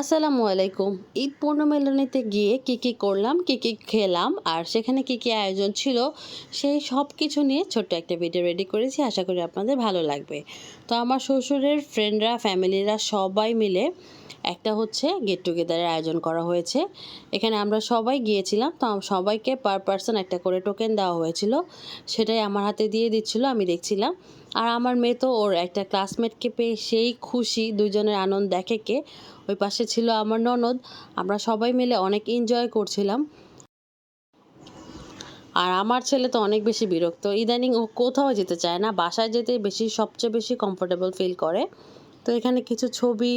আসসালামু আলাইকুম। ঈদ পূর্ণমিলনীতে গিয়ে কি কি করলাম, কি কি খেলাম, আর সেখানে কি কি আয়োজন ছিল, সেই সব কিছু নিয়ে ছোট্ট একটা ভিডিও রেডি করেছি। আশা করি আপনাদের ভালো লাগবে। তো আমার শ্বশুরের ফ্রেন্ডরা ফ্যামিলিরা সবাই মিলে একটা হচ্ছে গেট টুগেদারের আয়োজন করা হয়েছে। এখানে আমরা সবাই গিয়েছিলাম, তো সবাইকে পার পার্সন একটা করে টোকেন দেওয়া হয়েছিল। সেটাই আমার হাতে দিয়ে দিচ্ছিল, আমি দেখছিলাম। আর আমার মেয়ে তো ওর একটা ক্লাসমেটকে পেয়ে সেই খুশি দুজনের আনন্দ দেখে কে ওই পাশে ছিল আমার ননদ। আমরা সবাই মিলে অনেক এনজয় করছিলাম। আর আমার ছেলে তো অনেক বেশি বিরক্ত। ইদানিং ও কোথাও যেতে চায় না, বাসায় যেতে বেশি, সবচেয়ে বেশি কমফোর্টেবল ফিল করে। তো এখানে কিছু ছবি,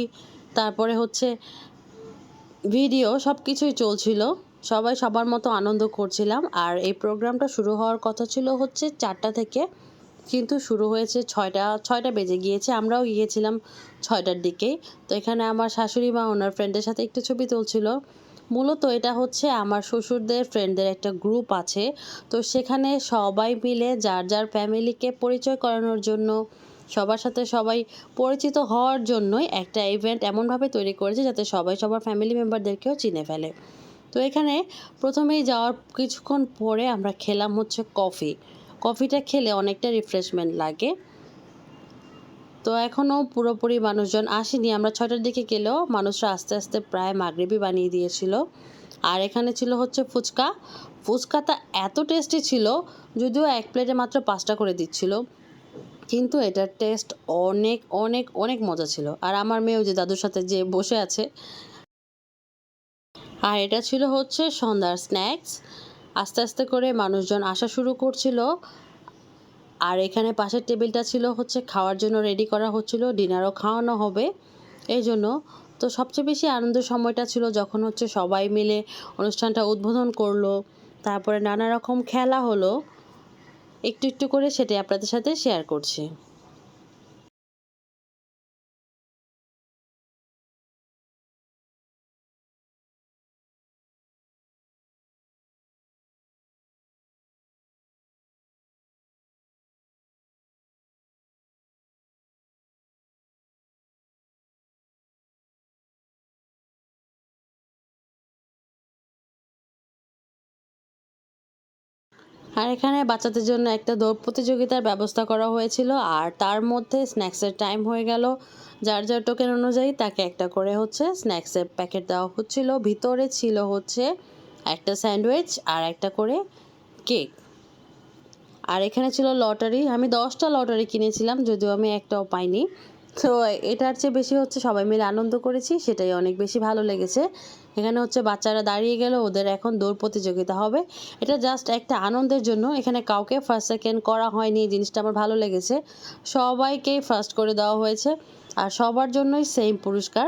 তারপরে হচ্ছে ভিডিও সব কিছুই চলছিল। সবাই সবার মতো আনন্দ করছিলাম। আর এই প্রোগ্রামটা শুরু হওয়ার কথা ছিল হচ্ছে চারটা থেকে কিন্তু শুরু হয়েছে ছয়টা ছয়টা বেজে গিয়েছে, আমরাও গিয়েছিলাম ছয়টার দিকেই তো এখানে আমার শাশুড়ি মা, ওনার ফ্রেন্ডের সাথে একটু ছবি তুলছিল। মূলত এটা হচ্ছে আমার শ্বশুরদের ফ্রেন্ডদের একটা গ্রুপ আছে। তো সেখানে সবাই মিলে যার যার ফ্যামিলিকে পরিচয় করানোর জন্য, সবার সাথে সবাই পরিচিত হওয়ার জন্যই একটা ইভেন্ট এমনভাবে তৈরি করেছে যাতে সবাই সবার ফ্যামিলি মেম্বারদেরকেও চিনে ফেলে। তো এখানে প্রথমেই যাওয়ার কিছুক্ষণ পরে আমরা খেলাম হচ্ছে কফি কফিটা খেলে অনেকটা রিফ্রেশমেন্ট লাগে। তো এখনও পুরোপুরি মানুষজন আসেনি। আমরা ছয়টার দিকে গেলেও মানুষরা আস্তে আস্তে প্রায় মাগরিবি বানিয়ে দিয়েছিল। আর এখানে ছিল হচ্ছে ফুচকা। ফুচকাটা এত টেস্টি ছিল, যদিও এক প্লেটে মাত্র পাঁচটা করে দিচ্ছিল। কিন্তু এটার টেস্ট অনেক অনেক অনেক মজা ছিল। আর আমার মেয়েও যে দাদুর সাথে যে বসে আছে। আর এটা ছিল হচ্ছে সন্ধ্যার স্ন্যাক্স আস্তে আস্তে করে মানুষজন আসা শুরু করছিল। আর এখানে পাশের টেবিলটা ছিল হচ্ছে খাওয়ার জন্য রেডি করা হচ্ছিল, ডিনারও খাওয়ানো হবে। এই জন্য তো সবচেয়ে বেশি আনন্দের সময়টা ছিল যখন হচ্ছে সবাই মিলে অনুষ্ঠানটা উদ্বোধন করল। তারপরে নানা রকম খেলা হলো। একটু একটু করে সেটাই আপনাদের সাথে শেয়ার করছি। আর এখানে বাচ্চাদের জন্য একটা দৌড় প্রতিযোগিতার ব্যবস্থা করা হয়েছিল, আর তার মধ্যে স্ন্যাক্সের টাইম হয়ে গেল। যার যার টোকেন অনুযায়ী তাকে একটা করে হচ্ছে স্ন্যাক্সের প্যাকেট দেওয়া হচ্ছিল। ভিতরে ছিল হচ্ছে একটা স্যান্ডউইচ আর একটা করে কেক। আর এখানে ছিল লটারি। আমি দশটা লটারি কিনেছিলাম, যদিও আমি একটাও পাইনি। তো এটার চেয়ে বেশি হচ্ছে সবাই মিলে আনন্দ করেছি, সেটাই অনেক বেশি ভালো লেগেছে। এখানে হচ্ছে বাচ্চারা দাঁড়িয়ে গেল, ওদের এখন দৌড় প্রতিযোগিতা হবে। এটা জাস্ট একটা আনন্দের জন্য, এখানে কাউকে ফার্স্ট সেকেন্ড করা হয়নি, এই জিনিসটা আমার ভালো লেগেছে। সবাইকেই ফার্স্ট করে দেওয়া হয়েছে, আর সবার জন্যই সেম পুরস্কার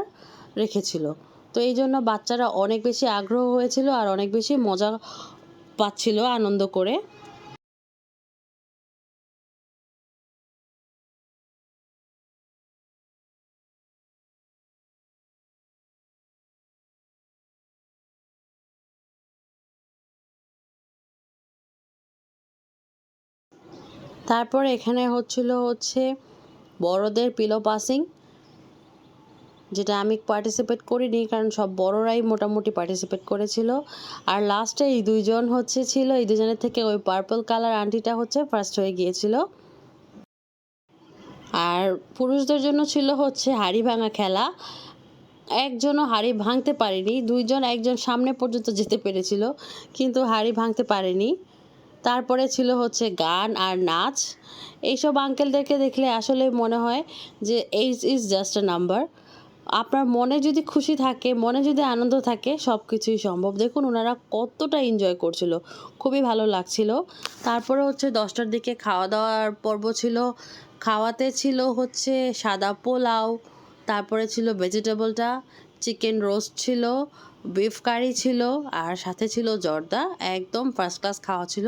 রেখেছিল। তো এই জন্য বাচ্চারা অনেক বেশি আগ্রহ হয়েছিল আর অনেক বেশি মজা পাচ্ছিল আনন্দ করে। তারপর এখানে হচ্ছিল হচ্ছে বড়দের পিলো পাসিং যেটা আমি পার্টিসিপেট করিনি, কারণ সব বড়রাই মোটামুটি পার্টিসিপেট করেছিল। আর লাস্টে এই দুইজন হচ্ছে ছিল, এই দুজনের থেকে ওই পার্পল কালার আন্টিটা হচ্ছে ফার্স্ট হয়ে গিয়েছিল। আর পুরুষদের জন্য ছিল হচ্ছে হাড়ি ভাঙা খেলা। একজনও হাড়ি ভাঙতে পারেনি, দুইজন, একজন সামনে পর্যন্ত যেতে পেরেছিল, কিন্তু হাড়ি ভাঙতে পারেনি। তারপরে ছিল হচ্ছে গান আর নাচ। এইসব আঙ্কেলদেরকে দেখলে আসলে মনে হয় যে age is just a number আপনার মনে যদি খুশি থাকে, মনে যদি আনন্দ থাকে সব কিছুই সম্ভব। দেখুন, ওনারা কতটা এনজয় করছিল। খুবই ভালো লাগছিল। তারপরে হচ্ছে দশটার দিকে খাওয়া দাওয়ার পর্ব ছিল। খাওয়াতে ছিল হচ্ছে সাদা পোলাও, তারপরে ছিল ভেজিটেবলটা চিকেন রোস্ট ছিল, বিফ কারি ছিল, আর সাথে ছিল জর্দা। একদম ফার্স্ট ক্লাস খাওয়া ছিল।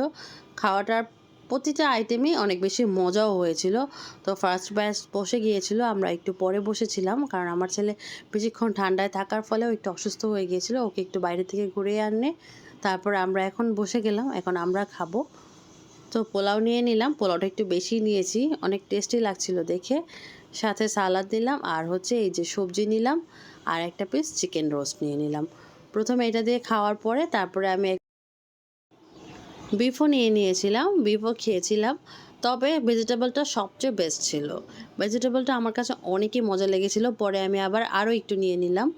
খাওয়াটার প্রতিটা আইটেমই অনেক বেশি মজাও হয়েছিল। তো ফার্স্ট ব্যাচ বসে গিয়েছিল, আমরা একটু পরে বসেছিলাম, কারণ আমার ছেলে বেশিক্ষণ ঠান্ডায় থাকার ফলেও একটু অসুস্থ হয়ে গিয়েছিল, ওকে একটু বাইরে থেকে ঘুরিয়ে আনে তারপর আমরা এখন বসে গেলাম, এখন আমরা খাব। তো পোলাও নিয়ে নিলাম, পোলাওটা একটু বেশি নিয়েছি, অনেক টেস্টি লাগছিল দেখে। সাথে সালাদ নিলাম, আর হচ্ছে এই যে সবজি নিলাম। আর একটা পিস চিকেন রোস্ট নিয়ে নিলাম। প্রথমে এটা দিয়ে খাওয়ার পরে তারপরে আমি বিফও নিয়ে নিয়েছিলাম বিফও খেয়েছিলাম। তবে ভেজিটেবলটা সবচেয়ে বেস্ট ছিল। ভেজিটেবলটা আমার কাছে অনেকই মজা লেগেছিল। পরে আমি আবার আরও একটু নিয়ে নিলাম।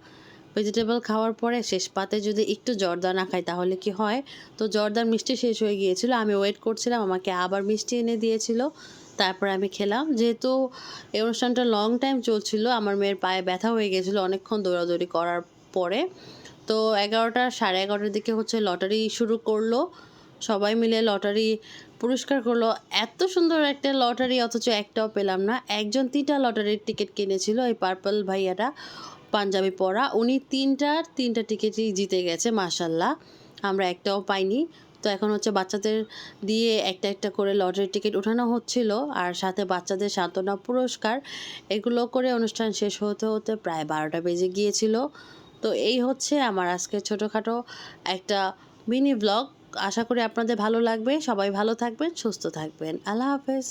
ভেজিটেবল খাওয়ার পরে শেষ পাতে যদি একটু জর্দা না খাই তাহলে কি হয়? তো জর্দার মিষ্টি শেষ হয়ে গিয়েছিল। আমি ওয়েট করছিলাম, আমাকে আবার মিষ্টি এনে দিয়েছিল। তারপর আমি খেলাম। যেহেতু এই অনুষ্ঠানটা লং টাইম চলছিল, আমার মেয়ের পায়ে ব্যথা হয়ে গেছিল অনেকক্ষণ দৌড়াদৌড়ি করার পরে। তো এগারোটা, সাড়ে এগারোটার দিকে হচ্ছে লটারি শুরু করল। সবাই মিলে লটারি পুরস্কার করল। এত সুন্দর একটা লটারি অথচ একটাও পেলাম না। একজন তিনটা লটারির টিকিট কিনেছিল এই পার্পল ভাইয়াটা, পাঞ্জাবি পরা। উনি তিনটার তিনটা টিকিটই জিতে গেছে মাসাল্লাহ আমরা একটাও পাইনি। তো এখন হচ্ছে বাচ্চাদের দিয়ে একটা একটা করে লটারির টিকিট ওঠানো হচ্ছিল। আর সাথে বাচ্চাদের সান্ত্বনা পুরস্কার, এগুলো করে অনুষ্ঠান শেষ হতে হতে প্রায় বারোটা বেজে গিয়েছিল। তো এই হচ্ছে আমার আজকে ছোটোখাটো একটা মিনি ব্লগ। আশা করি আপনাদের ভালো লাগবে। সবাই ভালো থাকবেন, সুস্থ থাকবেন। আল্লাহ হাফেজ।